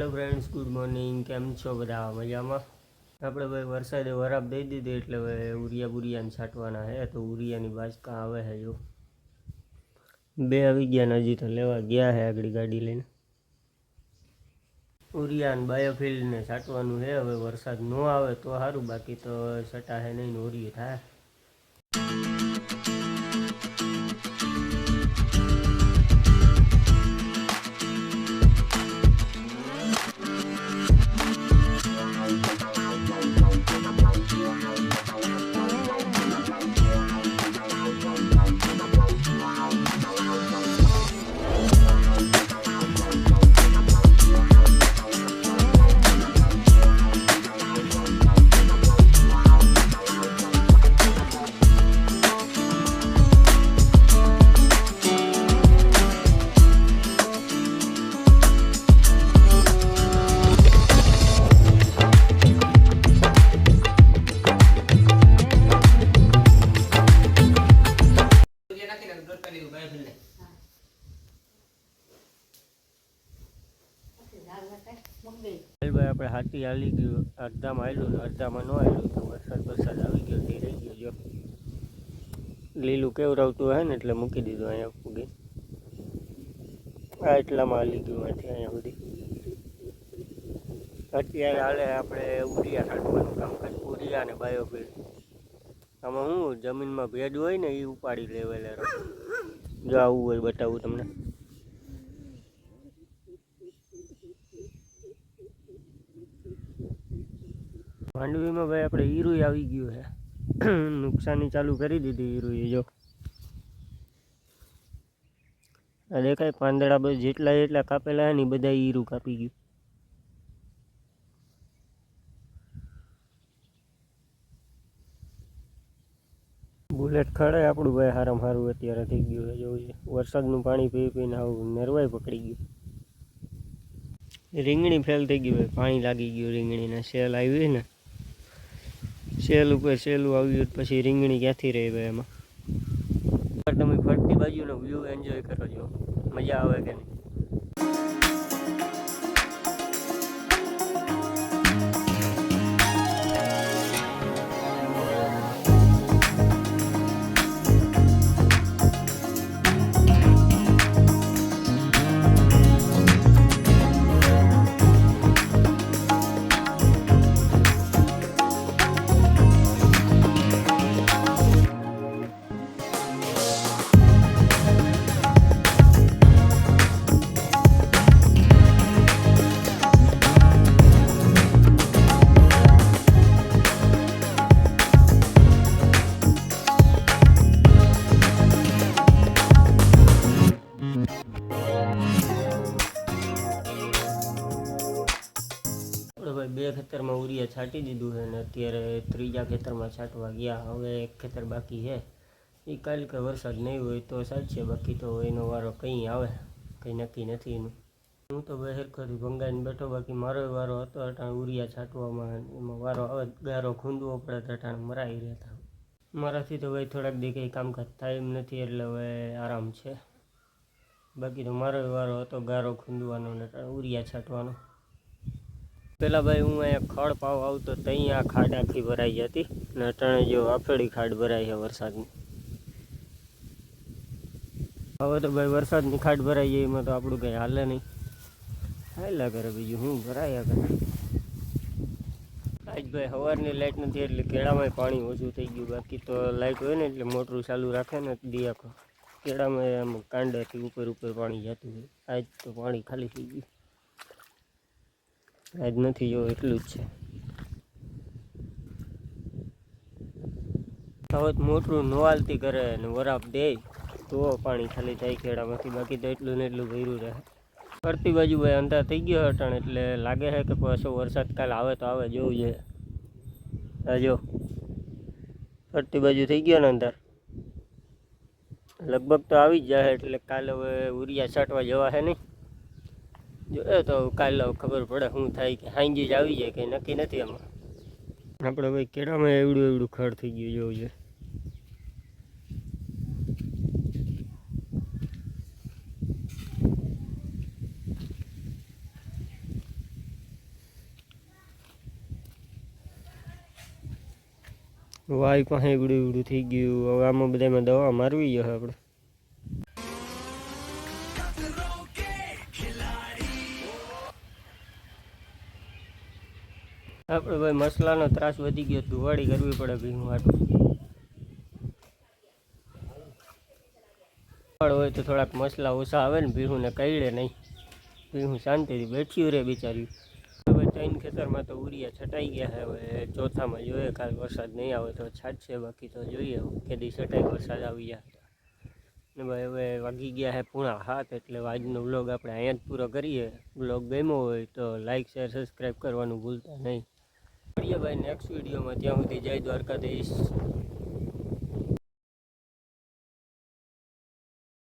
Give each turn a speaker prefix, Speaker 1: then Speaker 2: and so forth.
Speaker 1: Hello friends good morning કેમ છો બધા? મજામાં? આપણે ભાઈ વરસાદે વરાપ દઈ દીધી એટલે હવે ઉરિયા બુરિયાને છાંટવાના હે, તો ઉરિયાની બાજકા આવે હે જો બે આવી ગયા ને હજી તો લેવા ગયા હે આગળ ગાડી લઈને. ઉરિયાન બાયોફિલ્ડને છાંટવાનું હે, હવે વરસાદ ન આવે તો સારું, બાકી તો છટા હે નહીં ને ઉરિયું થાય. ભાઈ આપણે હાથી હાલી ગયું, અડધામાં આવેલું અડધામાં ન આવેલું તો વરસાદ વરસાદ આવી ગયો તે રહી ગયો, જો લીલું કેવરાવતું હોય ને એટલે મૂકી દીધું અહીંયા ફૂગી આ એટલામાં હાલી ગયું અહીંથી અહીંયા સુધી. અત્યારે હાલે આપણે ઉરિયા કાઢવાનું કામકાજ ઉરિયા અને બાયોફિલ આમાં શું જમીનમાં ભેજ હોય ને એ ઉપાડી લેવેલા જો આવું હોય બતાવું તમને. માંડવીમાં ભાઈ આપણે હીરું આવી ગયું છે. નુકસાની ચાલુ કરી દીધી હીરુએ જો. આ દેખાય પાંદડા બધા જેટલા જેટલા કાપેલા હે ને બધા હીરું કાપી ગયું. બુલેટ ખડે આપણું ભાઈ હારામાં સારું અત્યારે થઈ ગયું છે, જોવું છે. વરસાદનું પાણી પી પીને આવું નરવાઈ પકડી ગયું. રીંગણી ફેલ થઈ ગઈ ભાઈ, પાણી લાગી ગયું રીંગણીને. સેલ આવી ને સેલ ઉપર સેલું આવ્યું પછી રીંગણી ક્યાંથી રહી ભાઈ એમાં? તમે ફરતી બાજુનો વ્યૂ એન્જોય કરો છો. મજા આવે કે નહીં? ખેતરમાં ઉરિયા છાંટી દીધું છે અને અત્યારે ત્રીજા ખેતરમાં છાંટવા ગયા. હવે એક ખેતર બાકી છે. એ કાલ કે વરસાદ નહીં હોય તો સાચશે બાકી તો એનો વારો કંઈ આવે, કંઈ નક્કી નથી એનું. હું તો ભાઈ હેરખોથી ભંગાઈને બેઠો, બાકી મારો વારો હતો અટાણ ઉરિયા છાંટવામાં, એમાં વારો આવે ગારો ખૂંદવો પડે તો અટાણ મરાઈ રહેતા. મારાથી તો ભાઈ થોડાક દી કંઈ કામકાજ થાય એમ નથી, એટલે હવે આરામ છે. બાકી તો મારો વારો હતો, ગારો ખૂંદવાનો ને ઉરિયા છાંટવાનો. પેલા ભાઈ હું અહીંયા ખડ પાવ આવતો ત્યાં આ ખાડ આખી ભરાઈ જતી ને અટાણે જો આફેડી ખાડ ભરાઈ છે વરસાદની. હવે તો ભાઈ વરસાદની ખાડ ભરાઈ જાય, એમાં તો આપણું કંઈ હાલે નહીં. હાલ્યા કરે બીજું હું ભરાયા કરે. આજ ભાઈ સવારની લાઇટ નથી એટલે કેળામાં પાણી ઓછું થઈ ગયું. બાકી તો લાઇટ હોય ને એટલે મોટરું ચાલુ રાખે ને દિયાકો કેળામાં આમ કાંડાથી ઉપર ઉપર પાણી જતું હોય. આજ તો પાણી ખાલી થઈ ગયું. આજ નથી, જો એટલું જ છે. હવે મોટું નોવાલતી કરે અને વરાપ દે તો પાણી ખાલી થાય ખેડામાંથી, બાકી તો એટલું ને એટલું ભર્યું રહે. ફરતી બાજુ ભાઈ અંધાર થઈ ગયો અટાણ, એટલે લાગે છે કે પાછો વરસાદ કાલ આવે તો આવે, જોવું છે. જો. ફરતી બાજુ થઈ ગયો ને અંધાર. લગભગ તો આવી જ જાય, એટલે કાલે હવે ઉરિયા છાંટવા જવા છે નહીં. જો, એ તો કાલે ખબર પડે શું થાય કે હાંજી જ આવી જાય કે નક્કી નથી એમાં આપણે ભાઈ કેળામાં એવડું એવડું ખડ થઈ ગયું જોવું છે. વાય પાસે એવડું એવડું થઈ ગયું. હવે આમાં બધામાં દવા મારવી જશે આપણે. આપણે ભાઈ મસલાનો ત્રાસ વધી ગયો, ધુવાડી કરવી પડે ભીમ વાટું હોય તો થોડાક મસલા ઓછા આવે ને ભીહુંને કઈડે નહીં. ભીહું શાંતિથી બેઠ્યું રે બિચાર્યું હવે ચૈન ખેતરમાં તો ઉરિયા છટાઈ ગયા હવે ચોથામાં જોઈએ, કાલ વરસાદ નહીં આવે તો છાટશે, બાકી તો જોઈએ કેદી છટાઈ વરસાદ આવી ગયા ને ભાઈ હવે વાગી ગયા છે પૂણા હાથ, એટલે આજનો વ્લોગ આપણે અહીંયા જ પૂરો કરીએ. વ્લોગ ગમ્યો હોય તો લાઇક શેર, સબસ્ક્રાઈબ કરવાનું ભૂલતા નહીં. મળીએ ભાઈ નેક્સ્ટ વિડીયોમાં ત્યાં સુધી જય દ્વારકાધીશ.